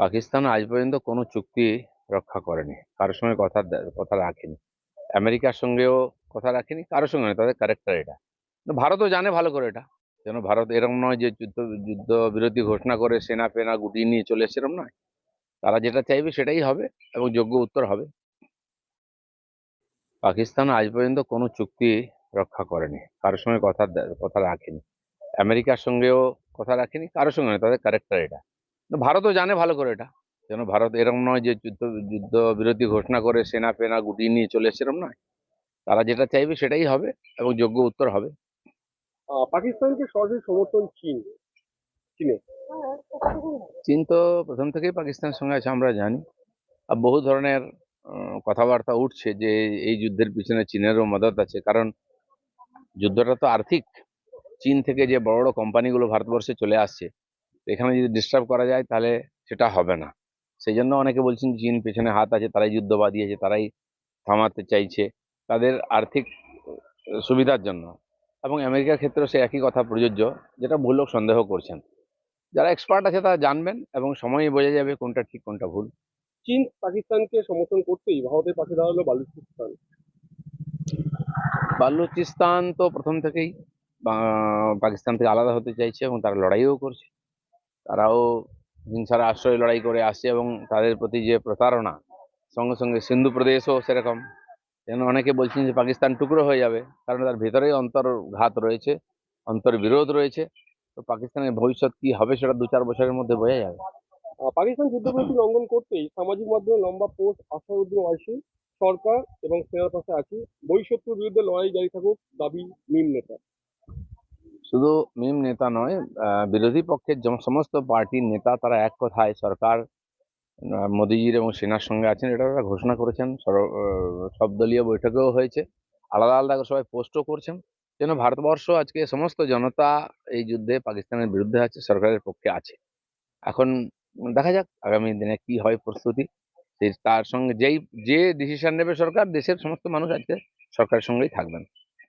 পাকিস্তান আজ পর্যন্ত কোনো চুক্তি রক্ষা করেনি। কারোর সঙ্গে কথা কথা রাখেনি। আমেরিকার সঙ্গেও কথা রাখেনি, কারোর সঙ্গে তাদের ক্যারেক্টার এটা। ভারতও জানে ভালো করে এটা। যেন ভারত এরকম নয় যে যুদ্ধ যুদ্ধ বিরতি ঘোষণা করে সেনা ফেনা গুটিয়ে নিয়ে চলে এসে এরকম নয়। তারা যেটা চাইবে সেটাই হবে এবং যোগ্য উত্তর হবে। পাকিস্তান আজ পর্যন্ত কোনো চুক্তি রক্ষা করেনি। কারোর সঙ্গে কথা কথা রাখেনি। আমেরিকার সঙ্গেও কথা রাখেনি, কারোর সঙ্গে তাদের ক্যারেক্টার এটা। ভারতও জানে ভালো করে এটা। যেন ভারত এরকম নয় যে যুদ্ধ যুদ্ধ বিরতি ঘোষণা করে সেনা ফেনা গুটিয়ে নিয়ে চলে এরকম নয়। তারা যেটা চাইবে সেটাই হবে এবং যোগ্য উত্তর হবে। পাকিস্তানকে সরাসরি সমর্থন চীন চীনে? চীন তো প্রথম থেকেই পাকিস্তানের সঙ্গে আছে আমরা জানি। আর বহু ধরনের কথাবার্তা উঠছে যে এই যুদ্ধের পিছনে চীনেরও মদত আছে। কারণ যুদ্ধটা তো আর্থিক। চীন থেকে যে বড় বড় কোম্পানিগুলো ভারতবর্ষে চলে আসছে এখানে যদি ডিস্টার্ব করা যায় তাহলে সেটা হবে না। সেই জন্য অনেকে বলছেন চীন পেছনে হাত আছে তারাই যুদ্ধ বাদিয়েছে তারাই থামাতে চাইছে। তাদের আর্থিক সুবিধার জন্য। এবং আমেরিকার ক্ষেত্রেও সে একই কথা প্রযোজ্য যেটা ভুল লোক সন্দেহ করছেন। যারা এক্সপার্ট আছে তারা জানবেন এবং সময়ই বোঝা যাবে কোনটা ঠিক কোনটা ভুল। চীন পাকিস্তানকে সমর্থন করতেই ভারতের পাশে দাঁড়াল বালুচিস্তান। বালুচিস্তান তো প্রথম থেকেই পাকিস্তান থেকে আলাদা হতে চাইছে এবং তারা লড়াইও করছে। তারাও হিংসার আশ্রয় লড়াই করে আসছে এবং তাদের প্রতি যে প্রতারণা, সঙ্গে সঙ্গে সিন্ধু প্রদেশও সেরকম। যেন অনেকে বলছেন যে পাকিস্তান টুকরো হয়ে যাবে, কারণ তার ভেতরেই অন্তর্ঘাত রয়েছে, অন্তর্বিরোধ রয়েছে। তো পাকিস্তানের ভবিষ্যৎ কি হবে সেটা দু চার বছরের মধ্যে বোঝা যাবে। পাকিস্তান যুদ্ধবিরতি লঙ্ঘন করতেই সামাজিক মাধ্যমে লম্বা পোস্ট আসাদুদ্দিন ওয়াইসি সরকার এবং সেনার পাশে আছি। বৈশত্রুর বিরুদ্ধে লড়াই জারি থাকুক, দাবি মিম নেতা শুধু মিম নেতা নয় বিরোধী পক্ষের সমস্ত পার্টির নেতা তারা এক কথায় সরকার মোদিজির এবং সেনার সঙ্গে আছেন, এটা তারা ঘোষণা করেছেন সব দলীয় বৈঠকেও হয়েছে, আলাদা আলাদা করে সবাই পোস্টও করছেন, যেন ভারতবর্ষ আজকে সমস্ত জনতা এই যুদ্ধে পাকিস্তানের বিরুদ্ধে আছে, সরকারের পক্ষে আছে। এখন দেখা যাক আগামী দিনে কি হয় প্রস্তুতি তার সঙ্গে যেই, যে ডিসিশন নেবে সরকার, দেশের সমস্ত মানুষ আজকে সরকারের সঙ্গেই থাকবেন।